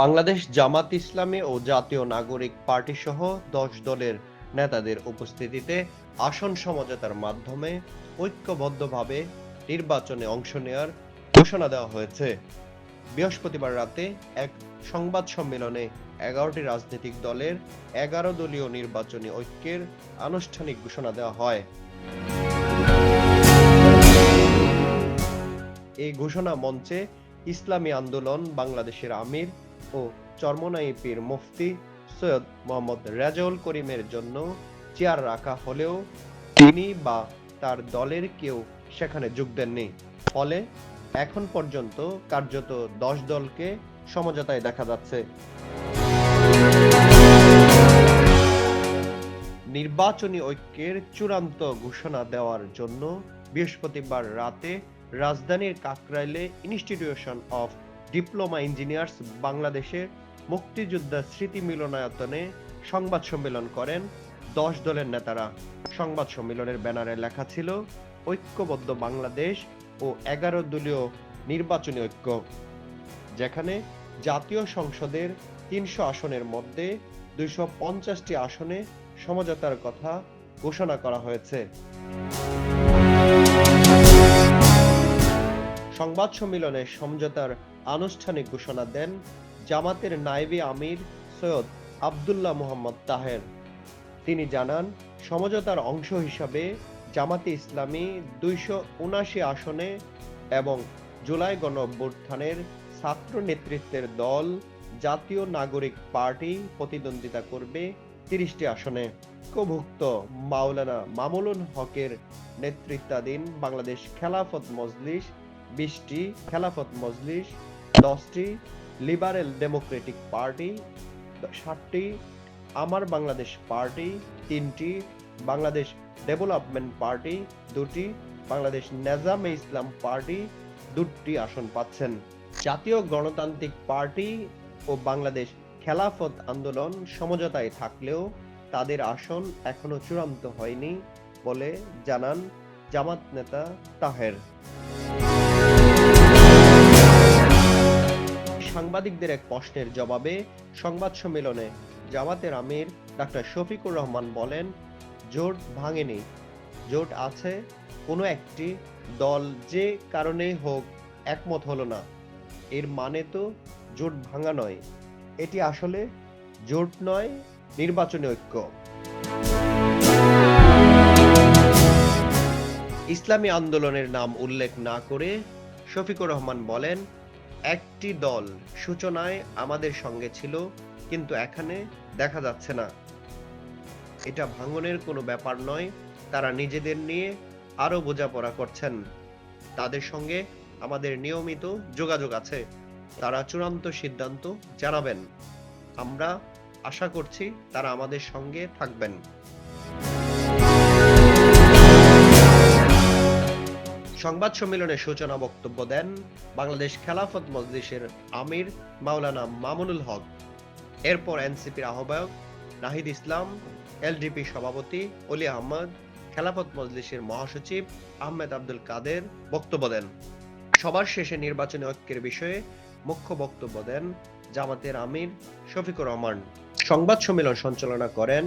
বাংলাদেশ জামাত ইসলামী ও জাতীয় নাগরিক পার্টি সহ দশ দলের নেতাদের উপস্থিতিতে আসন সমঝোতার মাধ্যমে ঐক্যবদ্ধভাবে নির্বাচনে অংশ নেওয়ার ঘোষণা দেওয়া হয়েছে। বৃহস্পতিবার রাতে এক সংবাদ সম্মেলনে এগারোটি রাজনৈতিক দলের এগারো দলীয় নির্বাচনী ঐক্যের আনুষ্ঠানিক ঘোষণা দেওয়া হয়। এই ঘোষণা মঞ্চে ইসলামী আন্দোলন, বাংলাদেশের আমির ও চরমনাই পীর মুফতি সৈয়দ মোহাম্মদ রেজাউল করিমের জন্য চেয়ার রাখা হলেও তিনি বা তার দলের কেউ সেখানে যোগ দেননি। ফলে এখন পর্যন্ত কার্যত দশ দলকে সমঝোতায় দেখা যাচ্ছে। নির্বাচনী ঐক্যের চূড়ান্ত ঘোষণা দেওয়ার জন্য বৃহস্পতিবার রাতে রাজধানীর কাকরাইলে ইনস্টিটিউশন অফ ডিপ্লোমা ইঞ্জিনিয়ার্স বাংলাদেশের মুক্তিযোদ্ধা স্মৃতি মিলনায়তনে সংবাদ সম্মেলন করেন দশ দলের নেতারা। সংবাদ সম্মেলনের ব্যানারে লেখা ছিল, ঐক্যবদ্ধ বাংলাদেশ ও এগারো দলীয় নির্বাচনী ঐক্য যেখানে জাতীয় সংসদের তিনশো আসনের মধ্যে দুইশো পঞ্চাশটি আসনে সমঝোতার কথা ঘোষণা করা হয়েছে। সংবাদ সম্মেলনে সমঝোতার আনুষ্ঠানিক ঘোষণা দেন জামাতের নায়েবি আমির সৈয়দ আবদুল্লাহ মোহাম্মদ তাহের। তিনি জানান, সমঝোতার অংশ হিসাবে জামাতে ইসলামী দুইশো উনাশি আসনে এবং জুলাই গণ অভ্যুত্থানের ছাত্র নেতৃত্বের দল জাতীয় নাগরিক পার্টি প্রতিদ্বন্দ্বিতা করবে তিরিশটি আসনে। ঐক্যভুক্ত মাওলানা মামুনুল হকের নেতৃত্বাধীন বাংলাদেশ খেলাফত মজলিস, বিশটি খেলাফত মজলিস দশটি লিবারেল ডেমোক্রেটিক পার্টি সাতটি আমার বাংলাদেশ পার্টি, তিনটি বাংলাদেশ ডেভেলপমেন্ট পার্টি, দুটি বাংলাদেশ নেজামে ইসলাম পার্টি, দুটি আসন পাচ্ছেন। জাতীয় গণতান্ত্রিক পার্টি ও বাংলাদেশ খেলাফত আন্দোলন সমঝোতায় থাকলেও তাদের আসন এখনও চূড়ান্ত হয়নি বলে জানান জামাত নেতা তাহের। সাংবাদিকদের এক প্রশ্নের জবাবে সংবাদ সম্মেলনে জামাতের আমির ডাক্তার শফিকুর রহমান বলেন, জোট ভাঙেনি। জোট আছে, কোনো একটি দল যে কারণেই হোক একমত হলো না। এর মানে তো জোট ভাঙা নয়। এটি আসলে জোট নয়, নির্বাচনী ঐক্য। ইসলামী আন্দোলনের নাম উল্লেখ না করে শফিকুর রহমান বলেন একটি দল সূচনায় আমাদের সঙ্গে ছিল, কিন্তু এখানে দেখা যাচ্ছে না। এটা ভাঙনের কোনো ব্যাপার নয়, তারা নিজেদের নিয়ে আরও বোঝাপড়া করছেন। তাদের সঙ্গে আমাদের নিয়মিত যোগাযোগ আছে। তারা চূড়ান্ত সিদ্ধান্ত জানাবেন। আমরা আশা করছি তারা আমাদের সঙ্গে থাকবেন। সংবাদ সম্মেলনে সূচনা বক্তব্য দেন বাংলাদেশ খেলাফত মজলিসের আমির মাওলানা মামুনুল হক। এরপর এনসিপির আহ্বায়ক নাহিদ ইসলাম, এলডিপি সভাপতি অলি আহমদ, খেলাফত মজলিসের মহাসচিব আহমেদ আব্দুল কাদের বক্তব্য দেন। সবার শেষে নির্বাচনী ঐক্যের বিষয়ে মুখ্য বক্তব্য দেন জামাতের আমির শফিকুর রহমান। সংবাদ সম্মেলন সঞ্চালনা করেন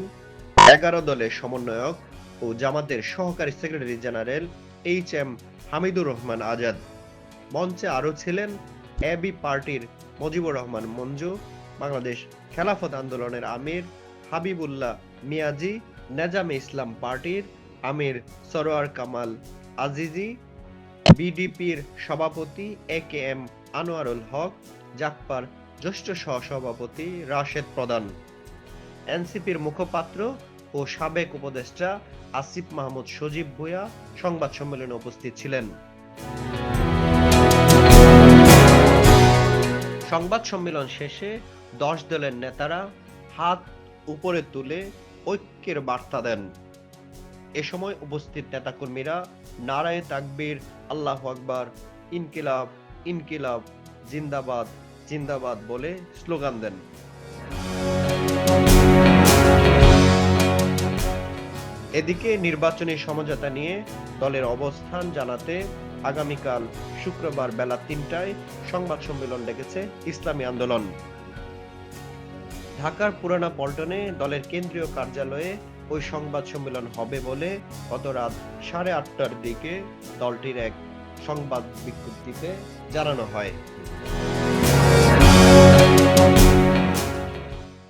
এগারো দলের সমন্বয়ক ও জামাতের সহকারী secretary general H M Hamidur Rahman Azad. মঞ্চে আরও ছিলেন এবি পার্টির মজিবুর রহমান মঞ্জু, বাংলাদেশ খেলাফত আন্দোলনের আমির হাবিবুল্লাহ মিয়াজি, নেজামে ইসলাম পার্টির আমির সরোয়ার কামাল আজিজি, বিডিপির সভাপতি এ কে এম আনোয়ারুল হক জাকপার জ্যেষ্ঠ সহসভাপতি রাশেদ প্রধান। এনসিপির মুখপাত্র ও সাবেক উপদেষ্টা আসিফ মাহমুদ সজীব ভুয়া সংবাদ সম্মেলনে উপস্থিত ছিলেন। সংবাদ সম্মেলন শেষে দশ দলের নেতারা হাত উপরে তুলে ঐক্যের বার্তা দেন। এ সময় উপস্থিত নেতাকর্মীরা নারায়ে তাকবীর, আল্লাহ আকবার, ইনকিলাব ইনকিলাব, জিন্দাবাদ জিন্দাবাদ বলে স্লোগান দেন। এদিকে নির্বাচনী সমঝোতা নিয়ে দলের অবস্থান জানাতে আগামীকাল শুক্রবার বেলা তিনটায় সংবাদ সম্মেলন ডেকেছে ইসলামী আন্দোলন। ঢাকার পুরানা পল্টনে দলের কেন্দ্রীয় কার্যালয়ে ওই সংবাদ সম্মেলন হবে বলে গত রাত সাড়ে আটটার দিকে দলটির এক সংবাদ বিজ্ঞপ্তিতে জানানো হয়।